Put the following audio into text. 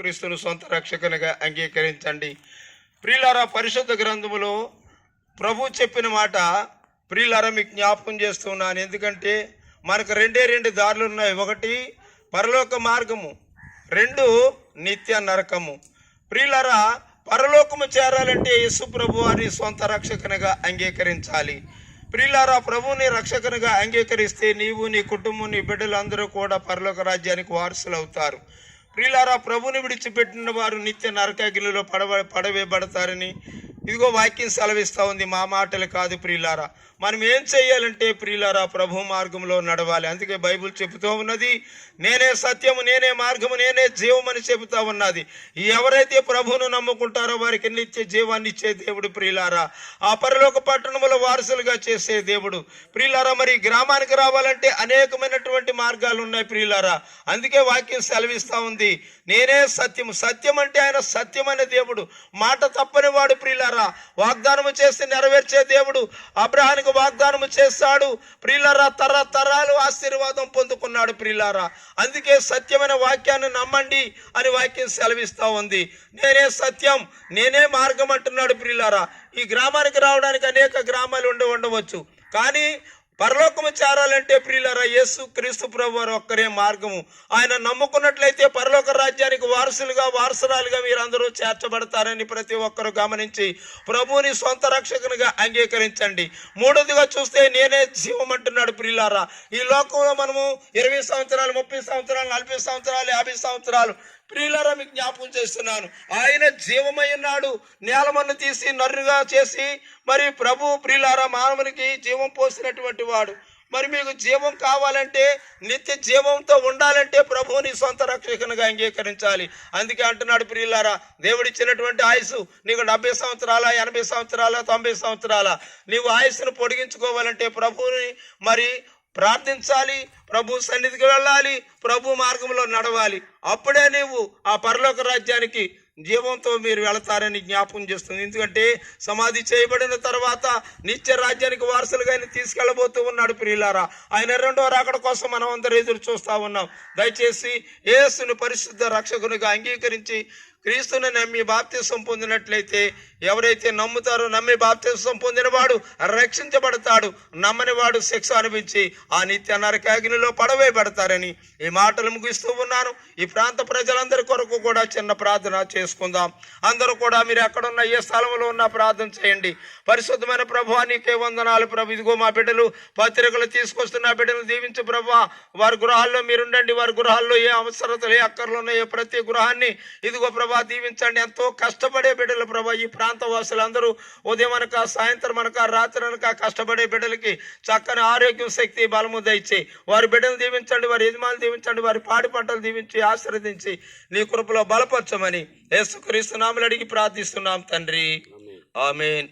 క్రీస్తును సొంత రక్షకునిగా అంగీకరించండి. ప్రియులారా పరిశుద్ధ గ్రంథములో ప్రభు చెప్పిన మాట ప్రియులారా మీకు జ్ఞాపకం చేస్తున్నాను ఎందుకంటే మనకు రెండే రెండు దారులు ఉన్నాయి. ఒకటి పరలోక మార్గము రెండు నిత్య నరకము. ప్రియులారా పరలోకము చేరాలంటే యేసు ప్రభు అని సొంత రక్షకునిగా అంగీకరించాలి. ప్రియులారా ప్రభుని రక్షకునిగా అంగీకరిస్తే నీవు నీ కుటుంబం నీ బిడ్డలందరూ కూడా పరలోక రాజ్యానికి వారసులు అవుతారు ప్రియులారా ప్రభుని విడిచిపెట్టిన వారు నిత్య నరకాగిలిలో పడవ పడవేయబడతారని ఇదిగో వాక్యం సెలవిస్తూ ఉంది. మా మాటలు కాదు ప్రియులారా. మనం ఏం చేయాలంటే ప్రియులారా ప్రభు మార్గంలో నడవాలి. అందుకే బైబిల్ చెబుతూ ఉన్నది నేనే సత్యము నేనే మార్గము నేనే జీవమని చెబుతూ ఉన్నది. ఎవరైతే ప్రభువును నమ్ముకుంటారో వారికి నిత్య జీవాన్ని ఇచ్చే దేవుడు ప్రియులారా. ఆ పరలోక పట్టణముల వారసులుగా చేసే దేవుడు ప్రియులారా. మరి గ్రామానికి రావాలంటే అనేకమైనటువంటి మార్గాలు ఉన్నాయి ప్రియులారా. అందుకే వాక్యం సెలవిస్తూ ఉంది. నేనే సత్యము. సత్యం అంటే ఆయన సత్యమైన దేవుడు. మాట తప్పని వాడు ప్రియులరా. వాగ్దానము చేసి నెరవేర్చే దేవుడు. అబ్రహానికి వాగ్దానము చేస్తాడు. ప్రియులారా తరతరాలు ఆశీర్వాదం పొందుకున్నాడు ప్రియులారా. అందుకే సత్యమైన వాక్యాన్ని నమ్మండి అని వాక్యం సెలవిస్తూ ఉంది. నేనే సత్యం. నేనే మార్గం అంటున్నాడు ప్రియులారా. ఈ గ్రామానికి రావడానికి అనేక గ్రామాలు ఉండి ఉండవచ్చు. కానీ పరలోకము చేరాలంటే ప్రియులరా యేసు క్రీస్తు ప్రభు వారు ఒక్కరే మార్గము. ఆయన నమ్ముకున్నట్లయితే పరలోక రాజ్యానికి వారసులుగా వారసురాలుగా మీరందరూ చేర్చబడతారని ప్రతి ఒక్కరు గమనించి ప్రభువుని సొంత రక్షకునిగా అంగీకరించండి. మూడోదిగా చూస్తే నేనే జీవం అంటున్నాడు ప్రియులారా. ఈ లోకంలో మనము ఇరవై సంవత్సరాలు ముప్పై సంవత్సరాలు నలభై సంవత్సరాలు యాభై సంవత్సరాలు ప్రియులరా మీకు జ్ఞాపకం చేస్తున్నాను. ఆయన జీవమై ఉన్నాడు. నేలమన్ను తీసి నర్రుగా చేసి మరి ప్రభు ప్రియులారా మానవునికి జీవం పోసినటువంటి వాడు. మరి మీకు జీవం కావాలంటే నిత్య జీవంతో ఉండాలంటే ప్రభువుని సొంత రక్షకునిగా అంగీకరించాలి. అందుకే అంటున్నాడు ప్రియులారా దేవుడిచ్చినటువంటి ఆయుసు నీకు డెబ్బై సంవత్సరాల ఎనభై సంవత్సరాల తొంభై సంవత్సరాల? నీవు ఆయుస్సును పొడిగించుకోవాలంటే ప్రభువుని మరి ప్రార్థించాలి ప్రభు సన్నిధికి వెళ్ళాలి ప్రభు మార్గంలో నడవాలి. అప్పుడే నీవు ఆ పరలోక రాజ్యానికి జీవంతో మీరు వెళతారని జ్ఞాపకం చేస్తుంది. ఎందుకంటే సమాధి చేయబడిన తర్వాత నిత్య రాజ్యానికి వారసులుగా ఆయన తీసుకెళ్ళబోతూ ఉన్నాడు ప్రియులారా. ఆయన రెండో రాకడ కోసం మనం అందరూ ఎదురు చూస్తూ ఉన్నాం. దయచేసి యేసుని పరిశుద్ధ రక్షకునిగా అంగీకరించి క్రీస్తుని నమ్మి బాప్తిసం పొందినట్లయితే ఎవరైతే నమ్ముతారో నమ్మి బాప్తిసం పొందినవాడు రక్షించబడతాడు. నమ్మని వాడు శిక్ష అనిపించి ఆ నిత్య నరకాగ్నిలో పడవేయబడతారని ఈ మాటలు ముగిస్తూ ఉన్నాను. ఈ ప్రాంత ప్రజలందరి కొరకు కూడా చిన్న ప్రార్థన చేసుకుందాం. అందరూ కూడా మీరు ఎక్కడున్న ఏ స్థలంలో ఉన్న ప్రార్థన చేయండి. పరిశుద్ధమైన ప్రభు నీకే వందనాలు ప్రభు. ఇదిగో మా బిడ్డలు పత్రికలు తీసుకొస్తున్న బిడ్డలు దీవించు ప్రభు వారి గృహాల్లో మీరుండండి. వారి గృహాల్లో ఏ అవసరతలు ఏ అక్కర్లు ఉన్నాయో ప్రతి గృహాన్ని ఇదిగో ప్రభా దీవించండి. ఎంతో కష్టపడే బిడ్డలు ప్రభా ఈ ప్రాంత వాసులందరూ ఉదయం అనక సాయంత్రం అనక రాత్రి అనక కష్టపడే బిడ్డలకి చక్కని ఆరోగ్యం శక్తి బలము దయచి. వారి బిడ్డలు దీవించండి వారి యజమానులు దీవించండి వారి పాడి పంటలు దీవించి ఆశీర్వదించి నీ కృపలో బలపరచమని యేసుక్రీస్తు నామలు అడిగి ప్రార్థిస్తున్నాం తండ్రి. ఆమెన్.